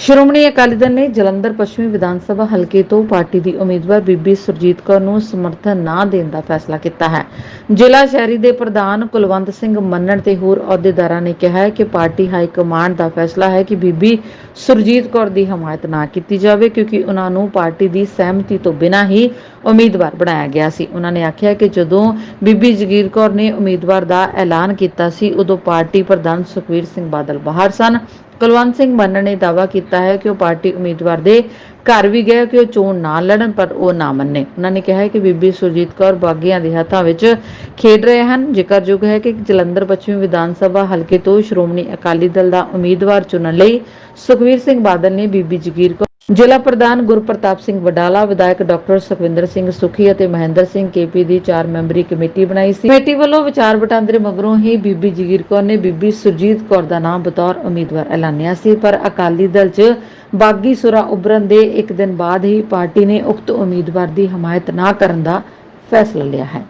ਸ਼੍ਰੋਮਣੀ ਅਕਾਲੀ ਦਲ ਨੇ ਜਲੰਧਰ ਪੱਛਮੀ ਵਿਧਾਨ ਸਭਾ ਹਲਕੇ ਤੋਂ ਪਾਰਟੀ ਦੀ ਉਮੀਦਵਾਰ ਬੀਬੀ ਸੁਰਜੀਤ ਕੌਰ ਨੂੰ ਸਮਰਥਨ ਨਾ ਦੇਣ ਦਾ ਫੈਸਲਾ ਕੀਤਾ ਹੈ। ਜ਼ਿਲ੍ਹਾ ਸ਼ਹਿਰੀ ਦੇ ਪ੍ਰਧਾਨ ਕੁਲਵੰਤ ਸਿੰਘ ਮੰਨਣ ਤੇ ਹੋਰ ਅਹੁਦੇਦਾਰਾਂ ਨੇ ਕਿਹਾ ਹੈ ਕਿ ਪਾਰਟੀ ਹਾਈ ਕਮਾਂਡ ਦਾ ਫੈਸਲਾ ਹੈ ਕਿ ਬੀਬੀ ਸੁਰਜੀਤ ਕੌਰ ਦੀ ਹਮਾਇਤ ਨਾ ਕੀਤੀ ਜਾਵੇ ਕਿਉਂਕਿ ਉਹਨਾਂ ਨੂੰ ਪਾਰਟੀ ਦੀ ਸਹਿਮਤੀ ਤੋਂ ਬਿਨਾਂ ਹੀ ਉਮੀਦਵਾਰ ਬਣਾਇਆ ਗਿਆ ਸੀ। ਉਹਨਾਂ ਨੇ ਆਖਿਆ ਕਿ ਜਦੋਂ ਬੀਬੀ ਜਗੀਰ ਕੌਰ ਨੇ ਉਮੀਦਵਾਰ ਦਾ ਐਲਾਨ ਕੀਤਾ ਸੀ, ਉਦੋਂ ਪਾਰਟੀ ਪ੍ਰਧਾਨ ਸੁਖਵੀਰ ਸਿੰਘ ਬਾਦਲ ਬਾਹਰ ਸਨ। ਕੁਲਵੰਤ ਸਿੰਘ ਮੰਨਣ ਨੇ ਦਾਅਵਾ ਕੀਤਾ ਹੈ ਕਿ ਉਹ ਪਾਰਟੀ ਉਮੀਦਵਾਰ ਦੇ ਘਰ ਵੀ ਗਏ ਕਿ ਉਹ ਚੋਣ ਨਾ ਲੜਨ, ਪਰ ਉਹ ਨਾ ਮੰਨੇ। ਉਹਨਾਂ ਨੇ ਕਿਹਾ ਹੈ ਕਿ ਬੀਬੀ ਸੁਰਜੀਤ ਕੌਰ ਬਾਗੀਆਂ ਦੇ ਹੱਥਾਂ ਵਿੱਚ ਖੇਡ ਰਹੇ ਹਨ। ਜ਼ਿਕਰਯੋਗ ਹੈ ਕਿ ਜਲੰਧਰ ਪੱਛਮੀ ਵਿਧਾਨ ਸਭਾ ਹਲਕੇ ਤੋਂ ਸ਼੍ਰੋਮਣੀ ਅਕਾਲੀ ਦਲ ਦਾ ਉਮੀਦਵਾਰ ਚੁਣਨ ਲਈ ਸੁਖਵੀਰ ਸਿੰਘ ਬਾਦਲ ਨੇ ਬੀਬੀ ਜਗੀਰ ਕੌਰ ਜ਼ਿਲ੍ਹਾ ਪ੍ਰਧਾਨ ਗੁਰਪ੍ਰਤਾਪ ਸਿੰਘ ਵਡਾਲਾ, ਵਿਧਾਇਕ ਡਾਕਟਰ ਸੁਖਵਿੰਦਰ ਸਿੰਘ ਸੁਖੀ ਅਤੇ ਮਹਿੰਦਰ ਸਿੰਘ ਕੇਪੀ ਦੀ ਚਾਰ ਮੈਂਬਰੀ ਕਮੇਟੀ ਬਣਾਈ ਸੀ। ਕਮੇਟੀ ਵੱਲੋਂ ਵਿਚਾਰ ਵਟਾਂਦਰੇ ਮਗਰੋਂ ਹੀ ਬੀਬੀ ਜਗੀਰ ਕੌਰ ਨੇ ਬੀਬੀ ਸੁਰਜੀਤ ਕੌਰ ਦਾ ਨਾਮ ਬਤੌਰ ਉਮੀਦਵਾਰ ਐਲਾਨਿਆ ਸੀ, ਪਰ ਅਕਾਲੀ ਦਲ 'ਚ ਬਾਗੀ ਸੁਰਾ ਉਭਰਨ ਦੇ ਇੱਕ ਦਿਨ ਬਾਅਦ ਹੀ ਪਾਰਟੀ ਨੇ ਉਕਤ ਉਮੀਦਵਾਰ ਦੀ ਹਮਾਇਤ ਨਾ ਕਰਨ ਦਾ ਫੈਸਲਾ ਲਿਆ ਹੈ।